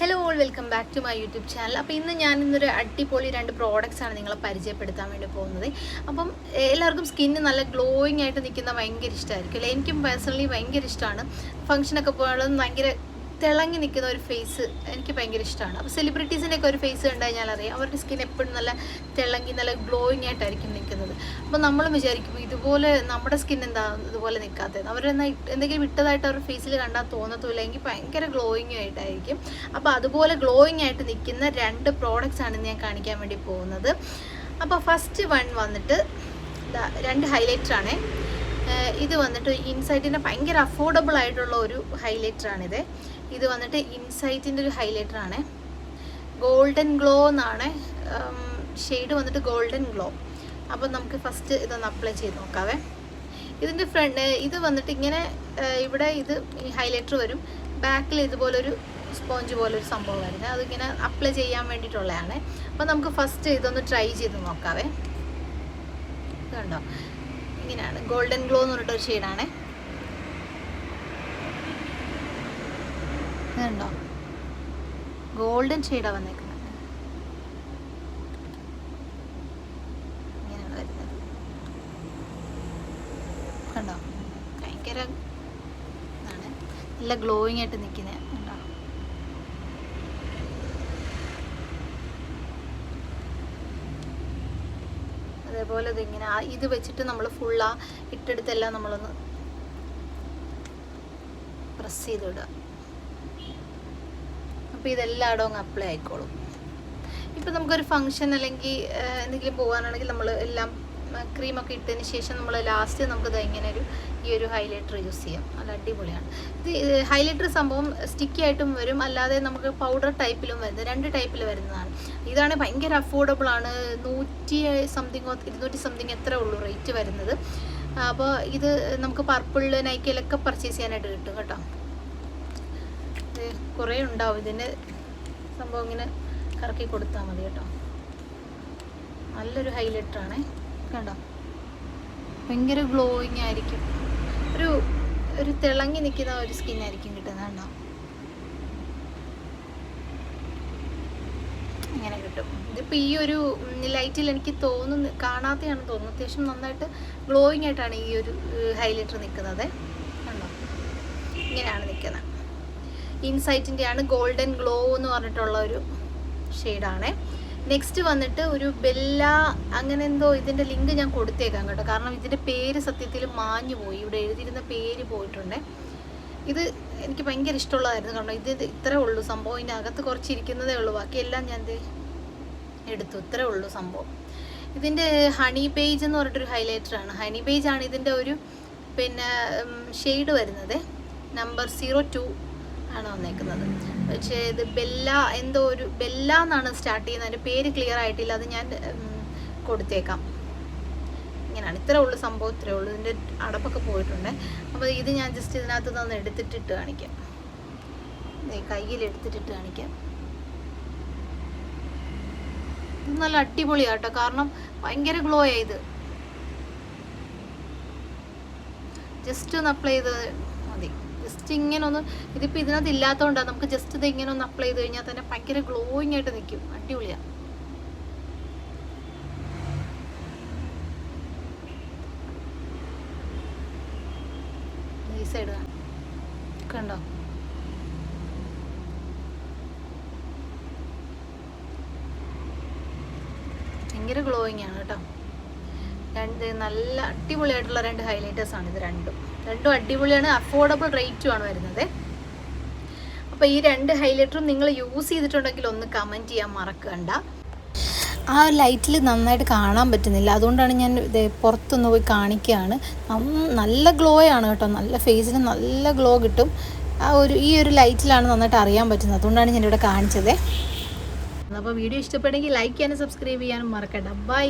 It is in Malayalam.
Hello all welcome back to my YouTube channel അപ്പോൾ ഇന്ന് ഞാൻ ഇന്നൊരു അടിപൊളി രണ്ട് പ്രോഡക്റ്റ്സ് ആണ് നിങ്ങളെ പരിചയപ്പെടുത്താൻ വേണ്ടി പോകുന്നത്. അപ്പം എല്ലാവർക്കും സ്കിന്ന് നല്ല ഗ്ലോയിങ് ആയിട്ട് നിൽക്കുന്ന ഭയങ്കര ഇഷ്ടമായിരിക്കും അല്ലേ? എനിക്കും പേഴ്സണലി ഭയങ്കര ഇഷ്ടമാണ്. ഫംഗ്ഷനൊക്കെ പോകുന്നത് ഭയങ്കര തിളങ്ങി നിൽക്കുന്ന ഒരു ഫേസ് എനിക്ക് ഭയങ്കര ഇഷ്ടമാണ്. അപ്പോൾ സെലിബ്രിറ്റീസിന്റെയൊക്കെ ഒരു ഫേസ് കണ്ടു കഴിഞ്ഞാൽ അറിയാം അവരുടെ സ്കിൻ എപ്പോഴും നല്ല തിളങ്ങി നല്ല ഗ്ലോയിങ് ആയിട്ടായിരിക്കും നിൽക്കുന്നത്. അപ്പോൾ നമ്മൾ വിചാരിക്കും ഇതുപോലെ നമ്മുടെ സ്കിൻ എന്താ ഇതുപോലെ നിൽക്കാത്തത്. അവരെന്നാൽ എന്തെങ്കിലും വിട്ടതായിട്ട് അവരുടെ ഫേസിൽ കണ്ടാൽ തോന്നത്തുമില്ല. എങ്കിൽ ഭയങ്കര ഗ്ലോയിങ് ആയിട്ടായിരിക്കും. അപ്പോൾ അതുപോലെ ഗ്ലോയിങ് ആയിട്ട് നിൽക്കുന്ന രണ്ട് പ്രോഡക്റ്റ്സ് ആണ് ഞാൻ കാണിക്കാൻ വേണ്ടി പോകുന്നത്. അപ്പോൾ ഫസ്റ്റ് വൺ വന്നിട്ട് രണ്ട് ഏഹ് ഇത് വന്നിട്ട് ഇൻസൈറ്റിന്റെ ഭയങ്കര അഫോർഡബിൾ ആയിട്ടുള്ള ഒരു ഹൈലൈറ്റർ ആണിത്. ഇത് വന്നിട്ട് ഇൻസൈറ്റിന്റെ ഒരു ഹൈലൈറ്ററാണ് ഗോൾഡൻ ഗ്ലോ എന്നാണ്. ഷെയ്ഡ് വന്നിട്ട് ഗോൾഡൻ ഗ്ലോ അപ്പോൾ നമുക്ക് ഫസ്റ്റ് ഇതൊന്ന് അപ്ലൈ ചെയ്ത് നോക്കാവേ. ഇതിന്റെ ഫ്രണ്ട് ഇത് വന്നിട്ട് ഇങ്ങനെ ഇവിടെ ഇത് ഈ ഹൈലൈറ്റർ വരും. ബാക്കിൽ ഇതുപോലൊരു സ്പോഞ്ച് പോലൊരു സംഭവം വരുന്നത്. അതിങ്ങനെ അപ്ലൈ ചെയ്യാൻ വേണ്ടിയിട്ടുള്ളതാണ്. അപ്പോൾ നമുക്ക് ഫസ്റ്റ് ഇതൊന്ന് ട്രൈ ചെയ്ത് നോക്കാവേ. കണ്ടോ ഇങ്ങനെയാണ് ഗോൾഡൻ ഗ്ലോ എന്ന് പറഞ്ഞിട്ടൊരു ഷെയ്ഡാണ് ഇതുണ്ടോ? ഗോൾഡൻ ഷെയ്ഡാണ് വന്നേക്കുന്നത്. ഇങ്ങനെയാണ് വരുന്നത്. കണ്ടോ? ഭയങ്കര നല്ല ഗ്ലോയിങ് ആയിട്ട് നിൽക്കുന്നത് കണ്ടോ അതേപോലെ ഇതിങ്ങനെ ഇത് വെച്ചിട്ട് നമ്മൾ ആ ഇട്ടെടുത്തെല്ലാം നമ്മളൊന്ന് പ്രസ് ചെയ്തിടുക. അപ്പോൾ ഇതെല്ലായിടവും അങ്ങ് അപ്ലൈ ആയിക്കോളും. ഇപ്പം നമുക്കൊരു ഫങ്ഷൻ അല്ലെങ്കിൽ എന്തെങ്കിലും പോകാനാണെങ്കിൽ നമ്മൾ എല്ലാം ക്രീമൊക്കെ ഇട്ടതിന് ശേഷം നമ്മൾ ലാസ്റ്റ് നമുക്കിത് ഇങ്ങനെ ഒരു ഈ ഒരു ഹൈലൈറ്റർ യൂസ് ചെയ്യാം. നല്ല അടിപൊളിയാണ്. ഇത് ഹൈലൈറ്റർ സംഭവം സ്റ്റിക്കി ആയിട്ടും വരും. അല്ലാതെ നമുക്ക് പൗഡർ ടൈപ്പിലും വരുന്നത് രണ്ട് ടൈപ്പിൽ വരുന്നതാണ്. ഇതാണ് ഭയങ്കര അഫോർഡബിൾ ആണ്. നൂറ്റി സംതിങ്ങോ ഇരുന്നൂറ്റി സംതിങ് എത്ര ഉള്ളൂ റേറ്റ് വരുന്നത്. അപ്പോൾ ഇത് നമുക്ക് പർപ്പിളിൽ നൈക്കയിലൊക്കെ പർച്ചേസ് ചെയ്യാനായിട്ട് കിട്ടും കേട്ടോ. കുറേ ഉണ്ടാവും. ഇതിന് സംഭവം ഇങ്ങനെ കറക്കി കൊടുത്താൽ മതി കേട്ടോ. നല്ലൊരു ഹൈലൈറ്റർ ആണേ. കണ്ടോ? ഭയങ്കര ഗ്ലോയിങ് ആയിരിക്കും. ഒരു ഒരു തിളങ്ങി നിൽക്കുന്ന ഒരു സ്കിൻ ആയിരിക്കും കിട്ടുന്നത് കണ്ടോ? ഇങ്ങനെ കിട്ടും. ഇതിപ്പോൾ ഈ ഒരു ലൈറ്റിൽ എനിക്ക് തോന്നുന്നു കാണാത്തതാണ് തോന്നുന്നത്. അത്യാവശ്യം നന്നായിട്ട് ഗ്ലോയിങ് ആയിട്ടാണ് ഈ ഒരു ഹൈലൈറ്റർ നിൽക്കുന്നത് കണ്ടോ? ഇങ്ങനെയാണ് നിൽക്കുന്നത് ഇൻസൈറ്റിന്റെ ആണ് ഗോൾഡൻ ഗ്ലോ എന്ന് പറഞ്ഞിട്ടുള്ള ഒരു ഷെയ്ഡാണ് നെക്സ്റ്റ് വന്നിട്ട് ഒരു ബെല്ല അങ്ങനെ എന്തോ ഇതിന്റെ ലിങ്ക് ഞാൻ കൊടുത്തേക്കാം കേട്ടോ. കാരണം ഇതിന്റെ പേര് സത്യത്തിൽ മാഞ്ഞു പോയി. ഇവിടെ എഴുതിയിരുന്ന പേര് പോയിട്ടുണ്ട്. ഇത് എനിക്ക് ഭയങ്കര ഇഷ്ടമുള്ളതായിരുന്നു കാരണം ഇത് ഇത് ഇത്രേ ഉള്ളൂ സംഭവം. ഇതിന്റെ അകത്ത് കുറച്ചിരിക്കുന്നതേ ഉള്ളൂ. ബാക്കിയെല്ലാം ഞാൻ എടുത്തു. ഇത്രേ ഉള്ളൂ സംഭവം. ഇതിന്റെ ഹണി പേജ് എന്ന് പറഞ്ഞിട്ടൊരു ഹൈലൈറ്ററാണ് ഹണി പേജ് ആണ് ഇതിന്റെ ഒരു പിന്നെ ഷെയ്ഡ് വരുന്നത്. നമ്പർ സീറോ ടു ആണ് വന്നേക്കുന്നത്. പക്ഷേ ഇത് ബെല്ല എന്തോ ഒരു ബെല്ല എന്നാണ് സ്റ്റാർട്ട് ചെയ്യുന്നത്. അതിന്റെ പേര് ക്ലിയർ ആയിട്ടില്ല. അത് ഞാൻ കൊടുത്തേക്കാം. ഇങ്ങനെയാണ്. ഇത്രേ ഉള്ളു സംഭവം ഇത്രേ ഉള്ളൂ. ഇതിന്റെ അടപ്പൊക്കെ പോയിട്ടുണ്ട്. അപ്പോൾ ഇത് ഞാൻ ജസ്റ്റ് ഇതിനകത്ത് നിന്ന് എടുത്തിട്ടിട്ട് കാണിക്കാം. കയ്യിൽ എടുത്തിട്ടിട്ട് കാണിക്കാം. ഇത് നല്ല അടിപൊളിയാട്ടോ. കാരണം ഭയങ്കര ഗ്ലോ ഇത്. ജസ്റ്റ് ഒന്ന് അപ്ലൈ ചെയ്ത് മതി. ജസ്റ്റ് ഇങ്ങനെ ഒന്ന് ഇതിപ്പോൾ ഇതിനകത്ത് ഇല്ലാത്തതുകൊണ്ടാണ് നമുക്ക് ജസ്റ്റ് ഇത് ഇങ്ങനെ ഒന്ന് അപ്ലൈ ചെയ്ത് കഴിഞ്ഞാൽ തന്നെ ഭയങ്കര ഗ്ലോയിങ് ആയിട്ട് നിൽക്കും അടിപൊളിയാണ് കണ്ടോ? ഭയങ്കര ഗ്ലോയിങ് ആണ് കേട്ടോ. രണ്ട് നല്ല അടിപൊളിയായിട്ടുള്ള രണ്ട് ഹൈലൈറ്റേഴ്സ് ആണ് ഇത് രണ്ടും. രണ്ടും അടിപൊളിയാണ് അഫോർഡബിൾ റേറ്റും ആണ് വരുന്നത്. അപ്പോൾ ഈ രണ്ട് ഹൈലൈറ്ററും നിങ്ങൾ യൂസ് ചെയ്തിട്ടുണ്ടെങ്കിൽ ഒന്ന് കമന്റ് ചെയ്യാൻ മറക്കണ്ട. ആ ലൈറ്റിൽ നന്നായിട്ട് കാണാൻ പറ്റുന്നില്ല. അതുകൊണ്ടാണ് ഞാൻ പുറത്തൊന്ന് പോയി കാണിക്കുകയാണ് നല്ല ഗ്ലോ ആണ് കേട്ടോ. നല്ല ഫേസിന് നല്ല ഗ്ലോ കിട്ടും. ആ ഒരു ഈ ഒരു ലൈറ്റിലാണ് നന്നായിട്ട് അറിയാൻ പറ്റുന്നത്. അതുകൊണ്ടാണ് ഞാനിവിടെ കാണിച്ചത്. അപ്പോൾ വീഡിയോ ഇഷ്ടപ്പെടുമെങ്കിൽ ലൈക്ക് ചെയ്യാനും സബ്സ്ക്രൈബ് ചെയ്യാനും മറക്കണ്ട. ബൈ